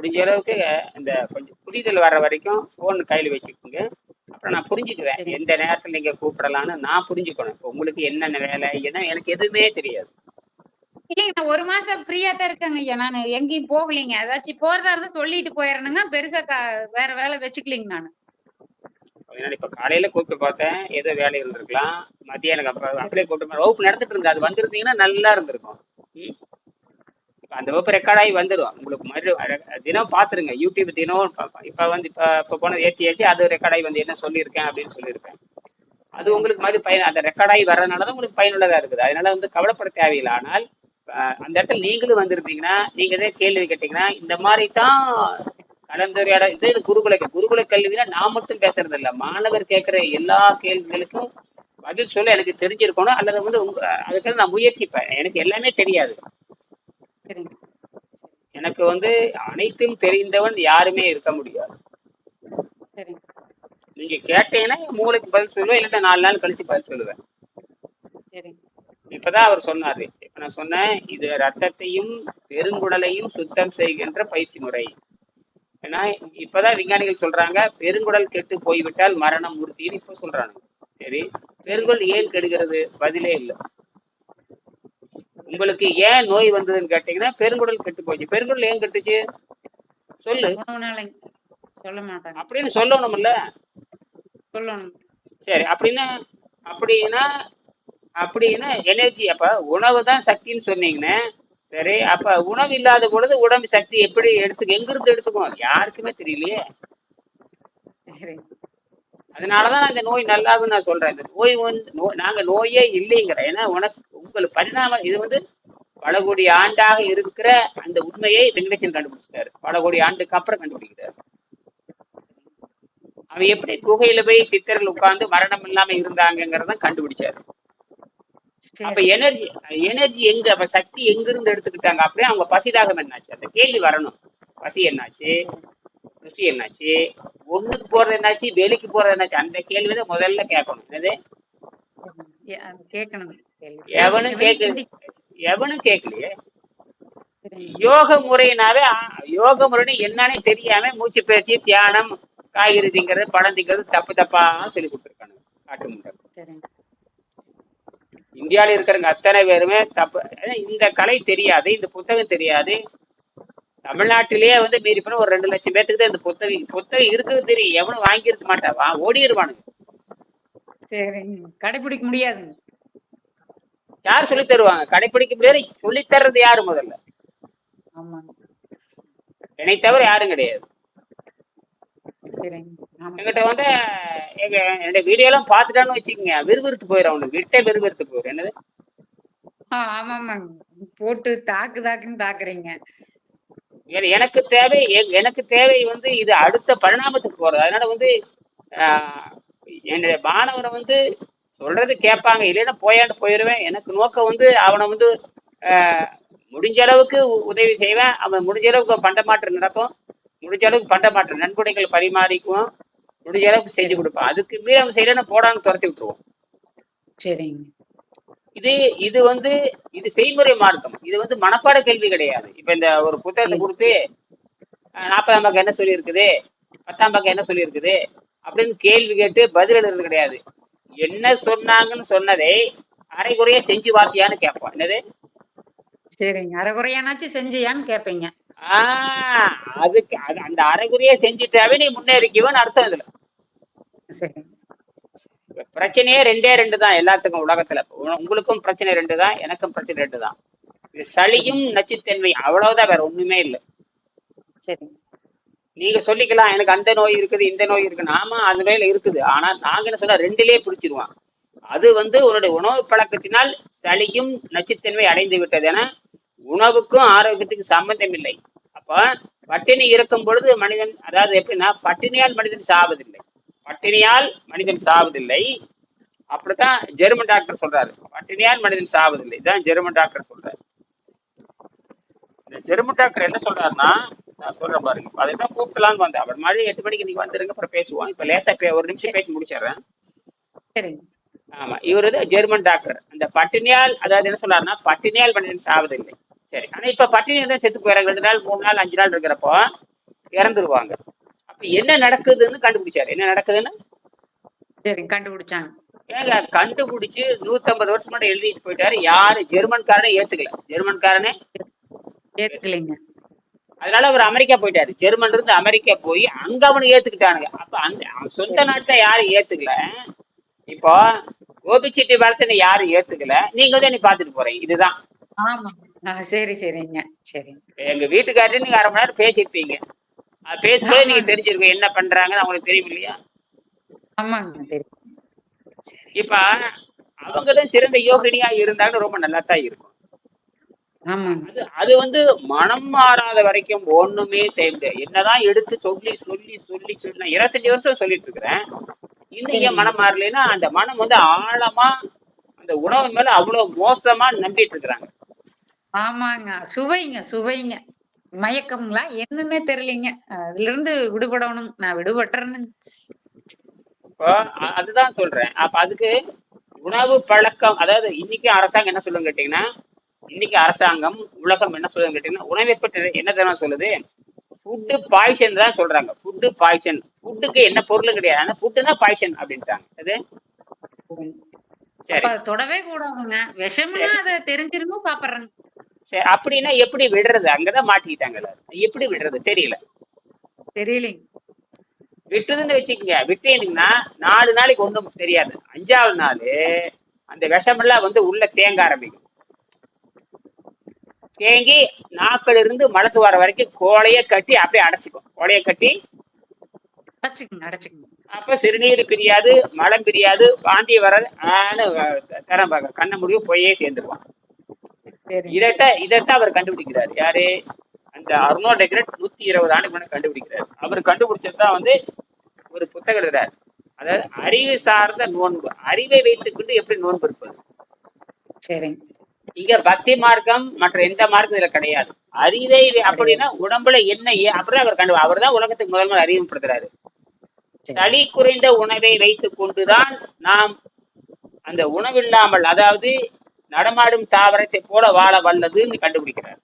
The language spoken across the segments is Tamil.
முடிஞ்ச அளவுக்கு இந்த கொஞ்சம் புரிதல் வர வரைக்கும் ஃபோன் கையில் வச்சுக்கோங்க. அப்புறம் நான் புரிஞ்சுக்குவேன். எந்த நேரத்தில் நீங்கள் கூப்பிடலான்னு நான் புரிஞ்சுக்கணும். இப்போ உங்களுக்கு என்னென்ன வேலை? ஏன்னா எனக்கு எதுவுமே தெரியாது. இல்லைங்க நான் ஒரு மாசம் ஃப்ரீயா தான் இருக்கேங்க ஐயா நான். எங்கேயும் போகலைங்க. ஏதாச்சும் போறதா இருந்தா சொல்லிட்டு போயிடணுங்க பெருசா வேற வேலை வச்சுக்கலிங்க நான். அதனால இப்போ காலையில் கூப்பிட்டு பார்த்தேன். ஏதோ வேலை இருந்திருக்கலாம் மதியம் எனக்கு அப்போ அப்படியே கூப்பிட்டு வகுப்பு நடந்துட்டு இருந்து அது வந்திருந்தீங்கன்னா நல்லா இருந்திருக்கும். அந்த வகுப்பு ரெக்கார்ட் ஆகி வந்துடும் உங்களுக்கு மறு தினம் பார்த்துருங்க. யூடியூப் தினம் இப்போ வந்து இப்போ இப்போ போனது ஏற்றியாச்சு அது ரெக்கார்ட் ஆகி வந்து என்ன சொல்லியிருக்கேன் அப்படின்னு சொல்லியிருக்கேன். அது உங்களுக்கு மாதிரி பயன் அந்த ரெக்கார்ட் ஆகி வர்றதுனால தான் உங்களுக்கு பயனுள்ளதாக இருக்குது. அதனால வந்து கவலைப்பட தேவையில்லை. ஆனால் அந்த இடத்துல நீங்களும் வந்திருந்தீங்கன்னா நீங்கள் எதாவது கேள்வி கேட்டீங்கன்னா இந்த மாதிரி தான் கலந்துரையாட இது இது குருகுல குருகுல கல்வினா நான் மட்டும் பேசுறது இல்லை. மாணவர் கேட்கிற எல்லா கேள்விகளுக்கும் பதில் சொல்ல எனக்கு தெரிஞ்சிருக்கணும். அல்லது வந்து உங்க அதுக்கு நான் முயற்சிப்பேன். எனக்கு எல்லாமே தெரியாது. சரிங்க எனக்கு வந்து அனைத்தும் தெரிந்தவன் யாருமே இருக்க முடியாது. சரிங்க நீங்க கேட்டீங்கன்னா என் மூளைக்கு பதில் சொல்லுவேன் இல்லைன்னா நாலு நாள் கழிச்சு பதில் சொல்லுவேன். சரிங்க இப்பதான் அவர் சொன்னாரு. இப்ப நான் சொன்னேன் இது ரத்தத்தையும் பெருங்குடலையும் சுத்தம் செய்கின்ற பயிற்சி முறை. ஏன்னா இப்பதான் விஞ்ஞானிகள் சொல்றாங்க பெருங்குடல் கெட்டு போய்விட்டால் மரணம் உறுதின்னு இப்ப சொல்றாங்க சரி பெருங்குடல் ஏன் கெடுகிறது? பதிலே இல்லை. உங்களுக்கு ஏன் நோய் வந்ததுன்னு கேட்டீங்கன்னா பெருங்குடல் கெட்டு போச்சு. பெருங்குடல் ஏன் கெட்டுச்சு? சொல்லு. சொல்ல மாட்டாங்க. அப்படின்னு சொல்லணும்ல. சொல்லணும். சரி அப்படின்னா அப்படின்னா அப்படின்னா எனர்ஜி அப்ப உணவு தான் சக்தின்னு சொன்னீங்கன்னா சரி அப்ப உணவு இல்லாத பொழுது உடம்பு சக்தி எப்படி எடுத்து எங்கிருந்து எடுத்துக்கும்? யாருக்குமே தெரியலையே. அதனாலதான் அந்த நோய் நல்லாகுன்னு நான் சொல்றேன். இந்த நோய் வந்து நாங்க நோயே இல்லைங்கிற ஏன்னா உனக்கு உங்களுக்கு பரிணாமம் இது வந்து பல கோடி ஆண்டாக இருக்கிற அந்த உண்மையை வெங்கடேசன் கண்டுபிடிச்சிட்டாரு. பல கோடி ஆண்டுக்கு அப்புறம் கண்டுபிடிக்கிறாரு. அவன் எப்படி குகையில போய் சித்தர்கள் உட்கார்ந்து மரணம் இல்லாம இருந்தாங்கிறத கண்டுபிடிச்சாரு. அப்ப எனர்ஜி எனர்ஜி எங்க அப்ப சக்தி எங்க இருந்து எடுத்துக்கிட்டாங்க அப்படியே அவங்க பசிதாகம் என்னாச்சு? அந்த கேள்வி வரணும். பசி என்னாச்சு? ருசி என்னாச்சு? ஒண்ணுக்கு போறது என்னாச்சு? வெளிக்கு போறது என்னாச்சு? அந்த கேள்வி தான் முதல்ல கேட்கணும். என்னது? கேட்கணும். எவனும் யோசிக்கணும், கேட்க சிந்திக்கணும். எவனும் கேட்கலையே. யோக முறையினாவே ஆ, யோக முறைன்னு என்னன்னே தெரியாம மூச்சு பயிற்சி தியானம் காய்கறி திங்கிறது பழம் திங்கிறது தப்பு தப்பா சொல்லி கொடுத்துருக்காங்க காட்டு சரிங்க. இந்தியாவில் இருக்கிறவங்க அத்தனை பேருமே தப்பு இந்த கலை தெரியாது இந்த புத்தகம் தெரியாது. தமிழ்நாட்டிலேயே வந்து மீறி போனா ஒரு ரெண்டு லட்சம் பேத்துக்கு தான் இந்த புத்தகம் புத்தகம் இருக்கிறது தெரியும். எவனும் வாங்கியிருக்க மாட்டான் வா ஓடிடுவானுங்க சரிங்க. கடைபிடிக்க முடியாதுங்க. யார் சொல்லி தருவாங்க? கடைப்பிடிக்க முடியாது சொல்லி தர்றது யாரு முதல்ல? என்னை தவிர யாரும் கிடையாது. என்கிட்ட வந்து எங்க என்னுடைய வீடியோ எல்லாம் பார்த்துட்டான்னு வச்சுக்கோங்க. விறுவிறுத்து போயிடும் அவனுக்கு விட்டே விறுவிறுத்து போயிடும் என்னது? ஆ, ஆமாமாங்க. போட்டு தாக்கு தாக்குன்னு தாக்குறீங்க எனக்கு தேவை எனக்கு தேவை வந்து இது அடுத்த பரிணாமத்துக்கு போறது. அதனால வந்து என்னுடைய மாணவரை வந்து சொல்றது கேட்பாங்க. இல்லைன்னா போயாண்டு போயிடுவேன் எனக்கு நோக்கம் வந்து அவனை வந்து முடிஞ்ச அளவுக்கு உதவி செய்வேன். அவன் முடிஞ்ச அளவுக்கு பண்டமாற்றம் நடக்கும். முடிஞ்ச அளவுக்கு பண்டமாற்றம் நன்கொடைகள் பரிமாறிக்குவோம் முடிஞ்ச அளவுக்கு செஞ்சு கொடுப்பான். அதுக்கு மீறி அவன் செய்யலன்னு போடான்னு துரத்தி விட்டுருவோம் சரிங்க. இது இது வந்து இது செய்முறை மார்க்கம். இது வந்து மனப்பாட கேள்வி கிடையாது. இப்ப இந்த ஒரு புத்தகத்தை கொடுத்து நாற்பதாம் பக்கம் என்ன சொல்லி இருக்குது பத்தாம் பக்கம் என்ன சொல்லி இருக்குது அப்படின்னு கேள்வி கேட்டு பதில் எழுதுறது கிடையாது. என்ன சொன்னாங்கன்னு சொன்னதை அரைகுறையா செஞ்சு வாத்தியான்னு கேட்போம் என்னது? சரிங்க. அரைகுறையானாச்சும் செஞ்சியான்னு கேட்பீங்க ஆஹ் அதுக்கு அது அந்த அரைகுறையா செஞ்சுட்டாவே நீ முன்னேறிக்குவேன்னு அர்த்தம் இதுல. சரிங்க பிரச்சனையே ரெண்டே ரெண்டு தான் எல்லாத்துக்கும் உலகத்துல. உங்களுக்கும் பிரச்சனை ரெண்டு தான் எனக்கும் பிரச்சனை ரெண்டு தான். இது சளியும் நச்சுத்தன்மை அவ்வளவுதான் வேற ஒண்ணுமே இல்லை. சரிங்க நீங்க சொல்லிக்கலாம் எனக்கு அந்த நோய் இருக்குது இந்த நோய் இருக்குன்னு ஆமா அந்த நோயில இருக்குது. ஆனா நாங்க என்ன சொன்னா ரெண்டுலயே பிடிச்சிருவான் அது வந்து உன்னுடைய உணவு பழக்கத்தினால் சளியும் நச்சுத்தன்மை அடைந்து விட்டது என உணவுக்கும் ஆரோக்கியத்துக்கும் சம்பந்தம் இல்லை. அப்ப பட்டினி இருக்கும் பொழுது மனிதன் அதாவது எப்படின்னா பட்டினியால் மனிதன் சாவதில்லை. பட்டினியால் மனிதன் சாவதில்லை. அப்படித்தான் ஜெர்மன் டாக்டர் சொல்றாரு. பட்டினியால் மனிதன் சாவதில்லை. தான் ஜெர்மன் டாக்டர் சொல்றாரு. இந்த ஜெர்மன் டாக்டர் என்ன சொல்றாருன்னா நான் சொல்றேன் பாருங்க. அதை தான் கூப்பிடலான்னு வந்தேன். அவர் மாதிரி எட்டு மணிக்கு நீங்க வந்துருங்க. அப்புறம் பேசுவோம். இப்ப லேசா ஒரு நிமிஷம் பேசி முடிச்சிடுறேன். சரிங்க. ஆமா. இவர் வந்து ஜெர்மன் டாக்டர் அந்த பட்டினியால் அதாவது என்ன சொல்றாருன்னா பட்டினியால் மனிதன் சாவதில்லை. சரி. ஆனா இப்ப பட்டினி தான் செத்து போயிறாங்க ரெண்டு நாள் மூணு நாள் அஞ்சு நாள் இருக்கிறப்போ இறந்துருவாங்க. அப்ப என்ன நடக்குதுன்னு கண்டுபிடிச்சாரு. என்ன நடக்குதுன்னு? சரிங்க கண்டுபிடிச்சாங்க. ஏங்க கண்டுபிடிச்சு நூத்தம்பது வருஷம் மட்டும் எழுதிட்டு போயிட்டாரு. யாரு? ஜெர்மன்காரனே ஏத்துக்கல. ஜெர்மன்காரனே ஏத்துக்கலைங்க. அதனால அவர் அமெரிக்கா போயிட்டாரு. ஜெர்மன்ல இருந்து அமெரிக்கா போய் அங்க அவனு ஏத்துக்கிட்டானுங்க. அப்ப அந்த சொந்த நாட்டுல யாரும் ஏத்துக்கல. இப்போ கோபிச்செட்டி பாலத்தின யாரும் ஏத்துக்கல. நீங்க தான் நீ பாத்துட்டு போறீங்க. இதுதான். சரி சரிங்க. சரிங்க எங்க வீட்டுக்காரரு நீங்க அரை மணி நேரம் பேசிருப்பீங்க பேசும்போது நீங்க. தெரிஞ்சிருக்கும் என்ன பண்றாங்கன்னு அவங்களுக்கு தெரியும் இல்லையா? ஆமாங்க தெரியும். இப்ப அவங்களும் சிறந்த யோகினியா இருந்தாலும் ரொம்ப நல்லா தான் இருக்கும். அது அது வந்து மனம் மாறாத வரைக்கும் ஒண்ணுமே செய்ய முடியாது. என்னதான் எடுத்து சொல்லி சொல்லி சொல்லி சொல்லி இருபத்தஞ்சு வருஷம் சொல்லிட்டு இருக்கிறேன். இன்னும் ஏன் மனம் மாறலைன்னா அந்த மனம் வந்து ஆழமா அந்த உணவு மேல அவ்வளவு மோசமா நம்பிட்டு இருக்கிறாங்க. ஆமாங்க. சுவைங்க சுவைங்க. மயக்கம்ங்களா? என்னன்னே தெரியலீங்க. அதுல இருந்து விடுபடணும். நான் அ- அதுதான் சொல்றேன். அப்ப அதுக்கு உணவு பழக்கம் அதாவது இன்னைக்கு அரசாங்கம் என்ன சொல்லுங்க கேட்டீங்கன்னா இன்னைக்கு அரசாங்கம் உலகம் என்ன சொல்லுங்க கேட்டீங்கன்னா உணவை பற்றி என்ன தெரியுமா சொல்லுது? ஃபுட்டு பாய்சன் தான் சொல்றாங்க. ஃபுட்டு பாய்சன் ஃபுட்டுக்கு என்ன பொருளும் கிடையாது. ஆனா ஃபுட்டுனா பாய்சன் அப்படின்ட்டாங்க. அது? சரி. தொடவே கூடாதுங்க. விஷம்னா அதை தெரிஞ்சிருந்தும் சாப்பிடுறேங்க சரி. அப்படின்னா எப்படி விடுறது? அங்கதான் மாட்டிக்கிட்டாங்க. எப்படி விடுறது? தெரியல. தெரியலைங்க. விட்டுதுன்னு வச்சுக்கோங்க. விட்டீங்கன்னா நாலு நாளைக்கு ஒண்ணும் தெரியாது. அஞ்சாவது நாள் அந்த விஷமெல்லாம் வந்து உள்ள தேங்க ஆரம்பிக்கும். தேங்கி நாக்கில் இருந்து மலத்து வர வரைக்கும் கோலைய கட்டி அப்படியே அடைச்சிக்கும். கோலைய கட்டி அடைச்சுக்குங்க அடைச்சுக்குங்க. அப்ப சிறுநீர் பிரியாது மலம் பிரியாது வாந்தி வராது ஆன்னு தரம் பார்க்க கண்ண முடிவு போயே சேர்ந்துருவான். இதைத்தான் இதைத்தான் அவர் கண்டுபிடிக்கிறார். யாரு? அந்த அருணோ டெக்ரெட் நூத்தி இருபது ஆண்டுக்கு முன்னாடி கண்டுபிடிக்கிறார். அவர் கண்டுபிடிச்சதுதான் வந்து ஒரு புத்தகம் எழுதுறாரு. அதாவது அறிவு சார்ந்த நோன்பு. அறிவை வைத்துக்கொண்டு எப்படி நோன்பு இருப்பது? சரிங்க. இங்க பக்தி மார்க்கம் மற்ற எந்த மார்க்கம் இதுல கிடையாது. அறிவை அப்படின்னா உடம்புல என்ன அப்படிதான் அவர் கண்டு அவர் தான் உலகத்துக்கு முதல் முதல் அறிமுகப்படுத்துறாரு. சரி. சளி குறைந்த உணவை வைத்துக் கொண்டுதான் நாம் அந்த உணவில்லாமல் அதாவது நடமாடும் தாவரத்தை போல வாழ வல்லதுன்னு கண்டுபிடிக்கிறார்.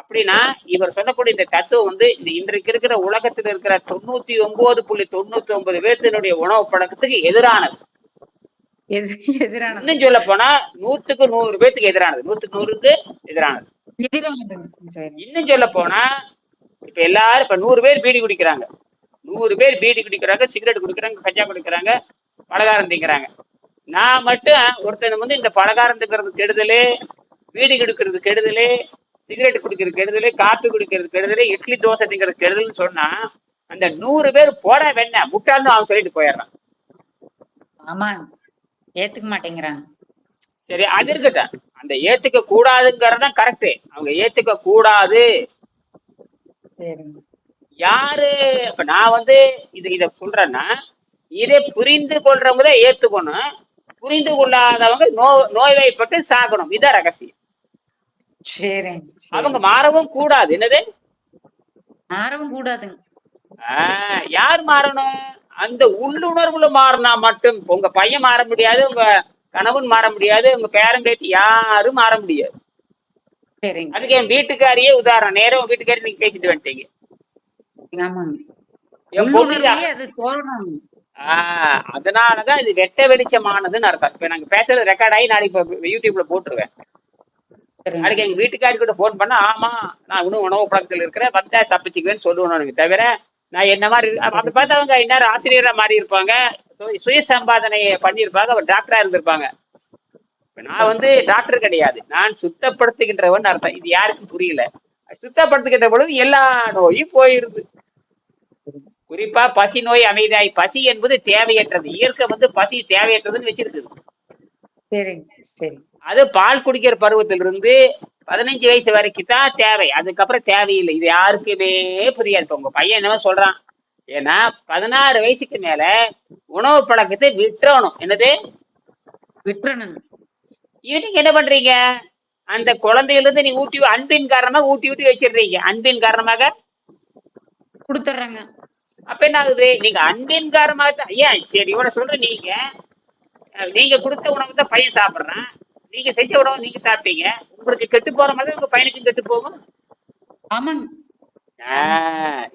அப்படின்னா இவர் சொல்லக்கூடிய இந்த தத்துவம் வந்து இந்த இன்றைக்கு இருக்கிற உலகத்தில் இருக்கிற தொண்ணூத்தி ஒன்பது புள்ளி தொண்ணூத்தி ஒன்பது பேர்த்தினுடைய உணவு பழக்கத்துக்கு எதிரானது. இன்னும் சொல்ல போனா நூத்துக்கு நூறு பேர்த்துக்கு எதிரானது. நூத்துக்கு நூறுக்கு எதிரானது. இன்னும் சொல்ல போனா இப்ப எல்லாரும் இப்ப நூறு பேர் பீடி குடிக்கிறாங்க. நூறு பேர் பீடி குடிக்கிறாங்க சிகரெட் குடிக்கிறாங்க கஞ்சா குடிக்கிறாங்க பலகாரம் திங்கிறாங்க. நான் மட்டும் ஒருத்தன் வந்து இந்த பலகாரம் திங்கிறது கெடுதலு பீடி குடிக்கிறது கெடுதலு சிகரெட் குடிக்கிறது கெடுதலு காப்பி குடிக்கிறது கெடுதலு இட்லி தோசை திங்கிறது கெடுதல்னு சொன்னா அந்த நூறு பேர் போட வேணா முட்டாள்னு அவன் சொல்லிட்டு போயிடுறான். ஆமாங்க ஏத்துக்க மாட்டேங்கிறாங்க. சரி அது இருக்கட்டும். அந்த ஏத்துக்க கூடாதுங்கிறதான் கரெக்ட் அவங்க ஏத்துக்க கூடாது. யாரு? இப்ப நான் வந்து இது இத சொல்றேன்னா இதை புரிந்து கொள்றவங்க தான் ஏத்துக்கணும். புரிந்து கொள்ளாதவங்க நோ நோய்வாய்ப்பட்டு சாகணும். இதான் ரகசியம். சரி. அவங்க மாறவும் கூடாது. என்னது? மாறவும் கூடாதுங்க. யார் மாறணும்? அந்த உள்ளுணர்வுல மாறினா மட்டும் உங்க பையன் மாற முடியாது உங்க கணவன் மாற முடியாது உங்க பேரன் பேத்தி யாரும் மாற முடியாது. அதுக்கு என் வீட்டுக்காரியே உதாரணம். நேரம் உங்க வீட்டுக்காரி நீங்க பேசிட்டு வந்துட்டீங்க. அதனாலதான் இது வெட்ட வெளிச்சமானதுன்னு அர்த்தம். இப்ப நாங்க பேசுறது ரெக்கார்ட் ஆகி நாளைக்கு யூடியூப்ல போட்டுருவேன். நாளைக்கு எங்க வீட்டுக்காரி கூட ஃபோன் பண்ணா ஆமா நான் இன்னும் உணவு பழக்கத்தில் இருக்கிறேன். வந்தா தப்பிச்சுக்குவேன்னு சொல்லுவேன் தவிர நான் என்ன மாதிரி அப்படி பார்த்தவங்க இன்னும் இந்நேரம் ஆசிரியரா மாறி இருப்பாங்க. சுய சம்பாதனை பண்ணியிருப்பாங்க. அவர் டாக்டரா இருந்திருப்பாங்க. நான் வந்து டாக்டர் கிடையாது. நான் சுத்தப்படுத்துகின்றவன் அர்த்தம். இது யாருக்கும் புரியல. சுத்தப்படுத்துகின்ற பொழுது எல்லா நோயும் போயிருது குறிப்பா பசி நோய் அமைதியாய் பசி என்பது தேவையற்றது. இயற்கை வந்து பசி தேவையற்றதுன்னு வச்சிருக்குது. சரிங்க சரி. அது பால் குடிக்கிற பருவத்திலிருந்து பதினஞ்சு வயசு வரைக்கும் தான் தேவை. அதுக்கப்புறம் தேவையில்லை. இது யாருக்குமே புரியாது. இப்ப உங்க பையன் என்னவோ சொல்றான். ஏன்னா பதினாறு வயசுக்கு மேல உணவு பழக்கத்தை விட்டுறணும். என்னது? விட்டுறணுங்க. இவனுக்கு என்ன பண்றீங்க? அந்த குழந்தையில இருந்து நீ ஊட்டி அன்பின் காரணமாக ஊட்டி ஊட்டி வச்சிடுறீங்க. அன்பின் காரணமாக? கொடுத்துட்றேங்க. அப்ப என்ன ஆகுது? நீங்க அன்பின் காரணமாக தான் ஏன்? சரி இவ்வளவு சொல்ற நீங்க. நீங்க கொடுத்த உணவு தான் பையன் சாப்பிடுறான். நீங்க செஞ்ச உணவு நீங்க சாப்பிட்டீங்க. உங்களுக்கு கெட்டு போற மாதிரி உங்க பையனுக்கும் கெட்டு போகும். ஆமாங்க.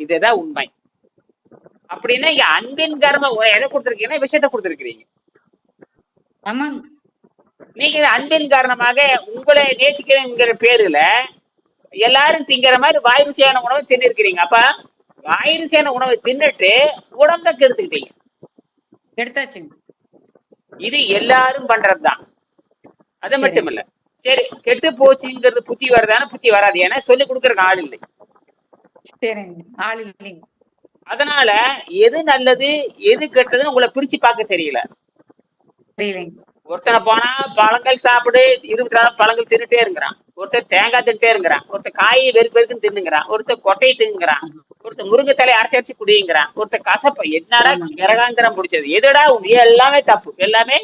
இதுதான் உண்மை. அப்படின்னா இங்க அன்பின் கர்ம எதை கொடுத்துருக்கீங்கன்னா விஷயத்த கொடுத்துருக்கீங்க ஆமாங்க. நீங்க அன்பின் காரணமாக உங்களை நேசிக்கிறேங்கிற பேருல எல்லாரும் திங்கிற மாதிரி வாய் ருசியான உணவை தின்னிருக்கிறீங்க. அப்ப வாய் ருசியான உணவை தின்னுட்டு உடம்ப கெடுத்துக்கிட்டீங்க. எடுத்தாச்சுங்க இது எல்லாரும் பண்றதுதான். அது. மட்டும் இல்ல சரி கெட்டு போச்சுங்கிறது புத்தி வருதான புத்தி வராது. ஏன்னா சொல்லி கொடுக்கறக்கு ஆள் இல்லை. ஆள் இல்லைங்க. அதனால எது நல்லது எது கெட்டதுன்னு உங்களை பிரிச்சு பார்க்க தெரியல. தெரியலைங்க ஒருத்தனை போனா பழங்கள் சாப்பிடு இருபத்தி நாலு பழங்கள் தின்னுட்டே இருக்கிறான் ஒருத்தர் தேங்காய் தின்னுட்டே இருக்கிறான் ஒருத்தர் காயை வெறுக்கு வெறுக்குன்னு தின்னுங்கிறான். ஒருத்தர் கொட்டையை திங்குறான் ஒருத்தர் முருங்கை தலை அரைச்சி அரைச்சி குடிங்கிறான். ஒருத்தர் கசப்ப என்னடா. கிரகாந்திரம் பிடிச்சது? எதுடா உண்மை? எல்லாமே தப்பு. எல்லாமே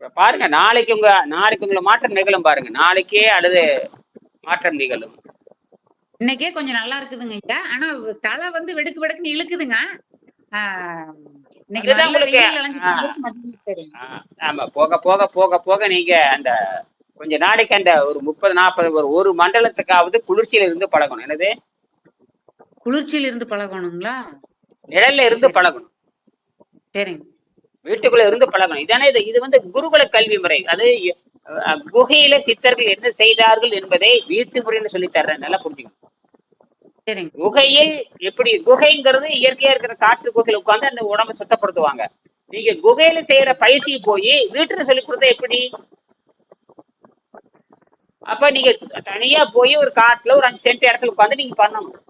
இப்ப பாருங்க நாளைக்கு உங்க நாளைக்கு உங்களை மாற்றம் நிகழும் பாருங்க. நாளைக்கே அல்லது மாற்றம் நிகழும். இன்னைக்கே கொஞ்சம் நல்லா இருக்குதுங்க ஐயா. ஆனா தலை வந்து வெடுக்கு வெடுக்குன்னு இழுக்குதுங்க. ஆமா. போக போக போக போக நீங்க அந்த கொஞ்ச நாளைக்கு அந்த ஒரு முப்பது நாற்பது ஒரு ஒரு மண்டலத்துக்காவது குளிர்ச்சியில இருந்து பழகணும். என்னது? குளிர்ச்சியில இருந்து பழகணுங்களா? நிழல்ல இருந்து பழகணும். சரிங்க வீட்டுக்குள்ள இருந்து பழகணும். இதானே இது இது வந்து குருகுல கல்வி முறை. அது குகையில சித்தர்கள் என்ன செய்தார்கள் என்பதை வீட்டு முறைன்னு சொல்லி தர்றேன். நல்லா புரிஞ்சுக்கணும். குகையில் எப்படி குகைங்கிறது இயற்கையா இருக்கிற காற்று குகையில உட்கார்ந்து அந்த உடம்ப சுத்தப்படுத்துவாங்க. நீங்க குகையில செய்யற பயிற்சிக்கு போய் வீட்டுல சொல்லி கொடுத்தா எப்படி? அப்ப நீங்க தனியா போய் ஒரு காட்டுல ஒரு அஞ்சு சென்ட் இடத்துல உட்கார்ந்து நீங்க பண்ணணும்.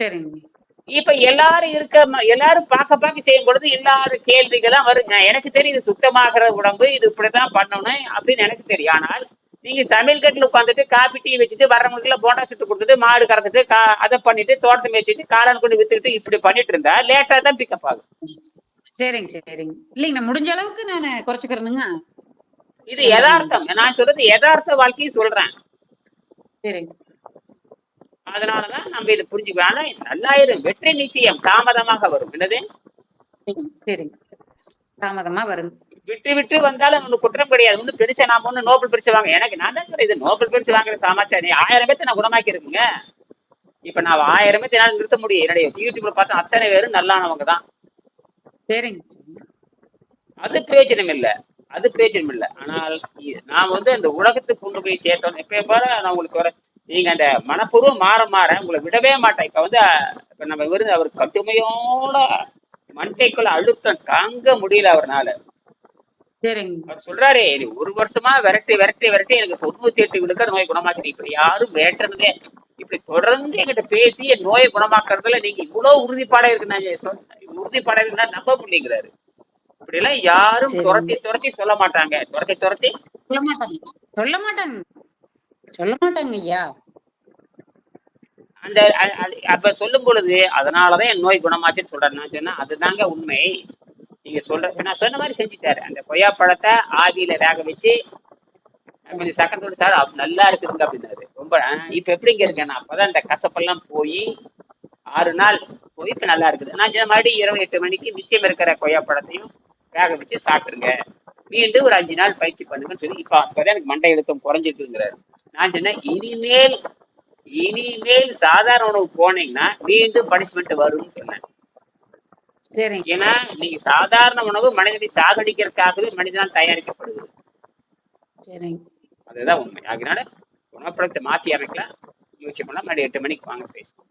சரிங்க. இப்ப எல்லாரும் இருக்க எல்லாரும் பார்க்க பார்க்க செய்யும் பொழுது இல்லாத கேள்விகள்லாம் வருங்க. எனக்கு தெரியுது சுத்தமாகிற உடம்பு இது இப்படிதான் பண்ணணும் அப்படின்னு எனக்கு தெரியும். ஆனால் நீங்க சமையல் கட்டில் உட்காந்துட்டு காபி டீ வச்சுட்டு வர்றவங்களுக்கு போண்டா சுட்டு கொடுத்துட்டு மாடு கறந்துட்டு கா அதை பண்ணிட்டு தோட்டத்தை மேய்ச்சிட்டு காளான் கொண்டு வித்துக்கிட்டு இப்படி பண்ணிட்டு இருந்தா லேட்டா தான் பிக்கப் ஆகும். சரிங்க சரிங்க. இல்லைங்க முடிஞ்ச அளவுக்கு நான் குறைச்சுக்கிறேனுங்க. இது யதார்த்தம். நான் சொல்றது யதார்த்த வாழ்க்கையை சொல்றேன். சரிங்க. அதனாலதான் நம்ம இதை புரிஞ்சுக்கலாம் ஆனா நல்லாயிரும். வெற்றி நிச்சயம். தாமதமாக வரும். என்னது? சரிங்க, தாமதமா வருங்க. விட்டு விட்டு வந்தாலும் ஒண்ணு குற்றம் கிடையாது. ஒன்னும் பெருசா நாம ஒண்ணு நோபல் பரிசு வாங்க எனக்கு நான் தான் சொல்றேன் இது நோபல் பரிசு வாங்குற சமாச்சாரம் ஆயிரம் பேர்த்த நான் குணமாக்கி இருக்குங்க இப்ப நான் ஆயிரம் பேர்த்த என்னால நிறுத்த முடியும். என்னுடைய யூடியூப்ல பார்த்தா அத்தனை பேரும் நல்லானவங்க தான். சரிங்க. அது பிரயோஜனம் இல்ல. அது பிரயோஜனம் இல்ல. ஆனால் நான் வந்து அந்த உலகத்துக்கு கொண்டு போய் சேர்த்தோம் எப்ப பாரு நான் உங்களுக்கு வர நீங்க அந்த மனப்பூர்வம் மாற மாற உங்களை விடவே மாட்டேன். இப்ப வந்து இப்ப நம்ம விருது அவர் கடுமையோட மண்டைக்குள்ள அழுத்தம் தாங்க முடியல அவர்னால. அவர் சொல்றாரு "நீ ஒரு வருஷமா விரட்டி விரட்டி விரட்டி எனக்கு தொண்ணூத்தி எட்டு விழுக்க நோய் குணமாக்கி இப்படி யாரும் வேட்டனதே இப்படி தொடர்ந்து என்கிட்ட பேசி என் நோயை குணமாக்குறதுல நீங்க இவ்வளவு உறுதிப்பாடா இருக்கு நான் சொன்ன உறுதிப்பாடா இருக்குன்னா நம்ப முடியுங்கிறாரு இப்படி எல்லாம் யாரும். துரத்தி துரத்தி சொல்ல மாட்டாங்க. துரத்தி துரத்தி. சொல்ல மாட்டாங்க. சொல்ல மாட்டாங்க. சொல்ல மாட்டாங்க ஐயா. அந்த அப்ப சொல்லும் பொழுது அதனாலதான் என் நோய் குணமாச்சுன்னு சொல்றாரு. நான் சொன்னேன் அதுதாங்க உண்மை. நீங்க சொல்ற இப்ப நான் சொன்ன மாதிரி செஞ்சுட்டாரு அந்த கொய்யா பழத்தை ஆவியில வேக வச்சு கொஞ்சம் சக்கரத்தோட சார் நல்லா இருக்குதுங்க அப்படின்னாரு. ரொம்ப இப்ப எப்படிங்க இருக்கேன் அப்பதான் இந்த கசப்பெல்லாம் போய் ஆறு நாள் போய் இப்ப நல்லா இருக்குது. நான் சொன்ன மறுபடியும் இரவு எட்டு மணிக்கு மிச்சம் இருக்கிற கொய்யா பழத்தையும் வேக வச்சு சாப்பிட்டுருங்க மீண்டும் ஒரு அஞ்சு நாள் பயிற்சி பண்ணுங்கன்னு சொல்லி இப்ப அப்பதான் எனக்கு மண்டை எழுத்தம் குறைஞ்சிருக்குங்கிறாரு. நான் சொன்னேன் இனிமேல் இனிமேல் சாதாரண உணவு போனீங்கன்னா மீண்டும் பனிஷ்மெண்ட் வரும்னு சொன்னேன். ஏன்னா நீங்க சாதாரண உணவு மனிதனை சாகடிக்கிறதுக்காகவே மனிதனால் தயாரிக்கப்படுது அதுதான் உண்மை. அதனால உணவுப்பழத்தை மாத்தி அமைக்கலாம். முயற்சி பண்ணா மறுபடியும் எட்டு மணிக்கு வாங்க பேசுவோம்